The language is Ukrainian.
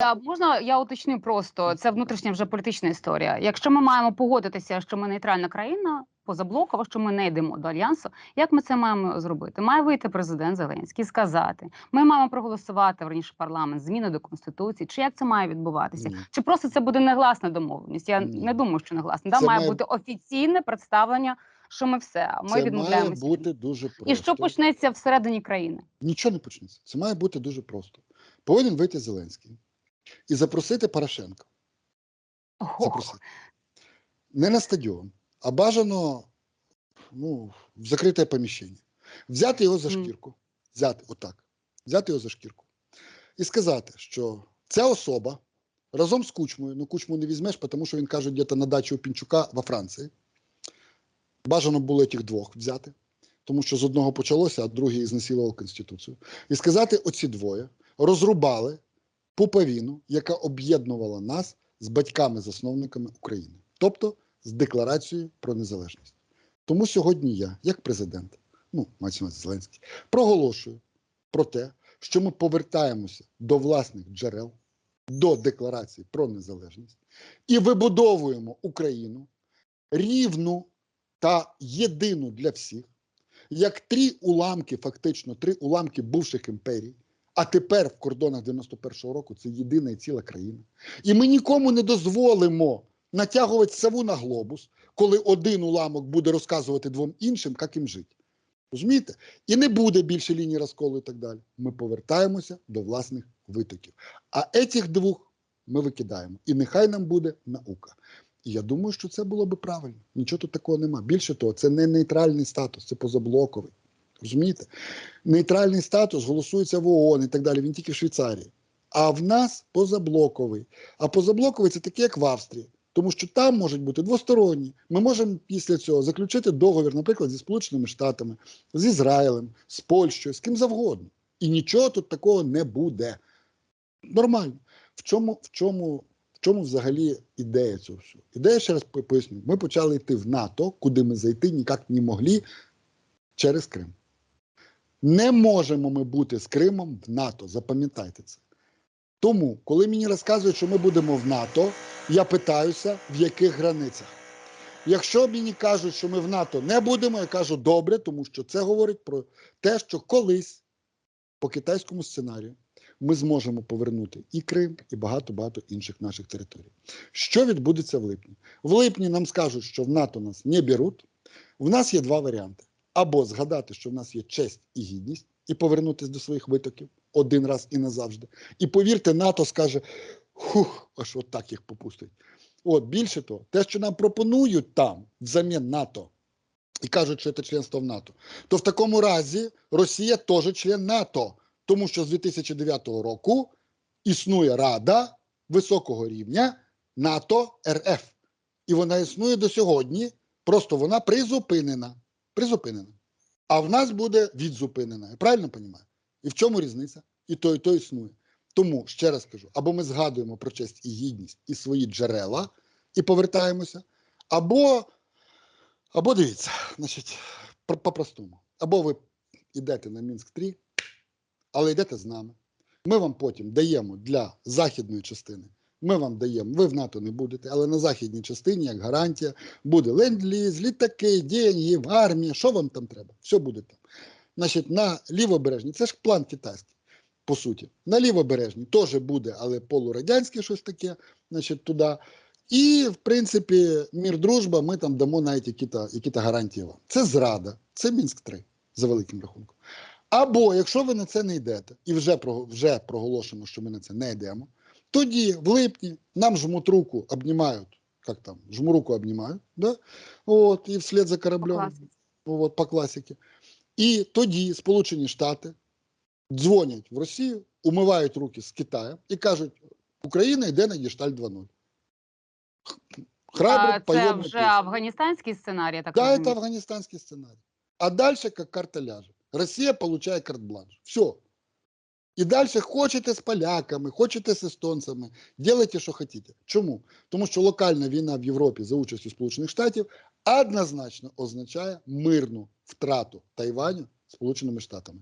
А можна я уточню просто це внутрішня вже політична історія. Якщо ми маємо погодитися, що ми нейтральна країна позаблокова, що ми не йдемо до альянсу, як ми це маємо зробити? Має вийти президент Зеленський, сказати: ми маємо проголосувати верніше парламент зміни до конституції. Чи як це має відбуватися? Ні. Чи просто це буде негласна домовленість? Я Ні. не думаю, що негласна. Да, має має- бути офіційне представлення, що ми все. Ми Це має бути дуже просто. І що почнеться всередині країни? Нічого не почнеться. Це має бути дуже просто. Повинен вийти Зеленський і запросити Порошенка. Ого. Запросити. Не на стадіон, а бажано ну, в закрите поміщення. Взяти його за шкірку. Взяти отак. Взяти його за шкірку. І сказати, що ця особа разом з кучмою, ну кучму не візьмеш, тому що він каже, десь на дачі у Пінчука во Франції. Бажано було тих двох взяти, тому що з одного почалося, а другий знесилував Конституцію. І сказати, оці двоє розрубали пуповину, яка об'єднувала нас з батьками-засновниками України, тобто з декларацією про незалежність. Тому сьогодні я, як президент, ну, мається Зеленський, проголошую про те, що ми повертаємося до власних джерел, до декларації про незалежність і вибудовуємо Україну рівну та єдину для всіх, як три уламки, фактично три уламки бувших імперій, а тепер в кордонах 91-го року це єдина і ціла країна. І ми нікому не дозволимо натягувати саву на глобус, коли один уламок буде розказувати двом іншим, як їм жити. Розумієте? І не буде більше лінії розколу і так далі. Ми повертаємося до власних витоків. А етіх двох ми викидаємо. І нехай нам буде наука. І я думаю, що це було би правильно. Нічого тут такого нема. Більше того, це не нейтральний статус, це позаблоковий. Розумієте? Нейтральний статус голосується в ООН і так далі. Він тільки в Швейцарії. А в нас позаблоковий. А позаблоковий це таке, як в Австрії. Тому що там можуть бути двосторонні. Ми можемо після цього заключити договір, наприклад, зі Сполученими Штатами, з Ізраїлем, з Польщею, з ким завгодно. І нічого тут такого не буде. Нормально. В чому, в чому, в чому взагалі ідея цього всього? Ідея, ще раз по- поясню, ми почали йти в НАТО, куди ми зайти ніяк не могли через Крим. Не можемо ми бути з Кримом в НАТО, запам'ятайте це. Тому, коли мені розказують, що ми будемо в НАТО, я питаюся, в яких границях. Якщо мені кажуть, що ми в НАТО не будемо, я кажу добре, тому що це говорить про те, що колись по китайському сценарію ми зможемо повернути і Крим, і багато-багато інших наших територій. Що відбудеться в липні? В липні нам скажуть, що в НАТО нас не беруть. В нас є два варіанти: або згадати, що в нас є честь і гідність, і повернутися до своїх витоків один раз і назавжди. І повірте, НАТО скаже: хух, аж от так їх попустить. От більше того, те, що нам пропонують там взамін НАТО, і кажуть, що це членство в НАТО, то в такому разі Росія теж член НАТО, тому що з 2009 року існує Рада високого рівня НАТО РФ. І вона існує до сьогодні, просто вона призупинена. Призупинена. А в нас буде відзупинена. Я правильно розумію? І в чому різниця? І то, і то існує. Тому ще раз кажу: або ми згадуємо про честь і гідність і свої джерела і повертаємося, або, або дивіться, значить, по- по-простому. Або ви йдете на Мінськ 3, але йдете з нами. Ми вам потім даємо для західної частини. Ми вам даємо, ви в НАТО не будете, але на західній частині, як гарантія, буде ленд-ліз, літаки, деньги, армія, що вам там треба? Все буде там. Значить, на лівобережній, це ж план китайський, по суті. На лівобережній теж буде, але полурадянське щось таке, значить, туди. І, в принципі, мір дружба, ми там дамо навіть які-то які гарантії вам. Це зрада, це Мінськ 3 за великим рахунком. Або якщо ви на це не йдете, і вже, вже проголошено, що ми на це не йдемо, тоді в липні нам жмут руку, обнімають, як там, жму руку обнімають, да? От, і вслед за кораблем, класиці. от, по класіки. І тоді Сполучені Штати дзвонять в Росію, умивають руки з Китаєм і кажуть, Україна йде на Гешталь 2.0. А, Храбро, це вже афганістанський сценарій, я так Да, розумію. это афганистанский сценарий. А дальше как карта ляжет. Россия получает карт-бланш. Все. І далі хочете з поляками, хочете з естонцями, делайте, що хочете. Чому? Тому що локальна війна в Європі за участю Сполучених Штатів однозначно означає мирну втрату Тайваню Сполученими Штатами.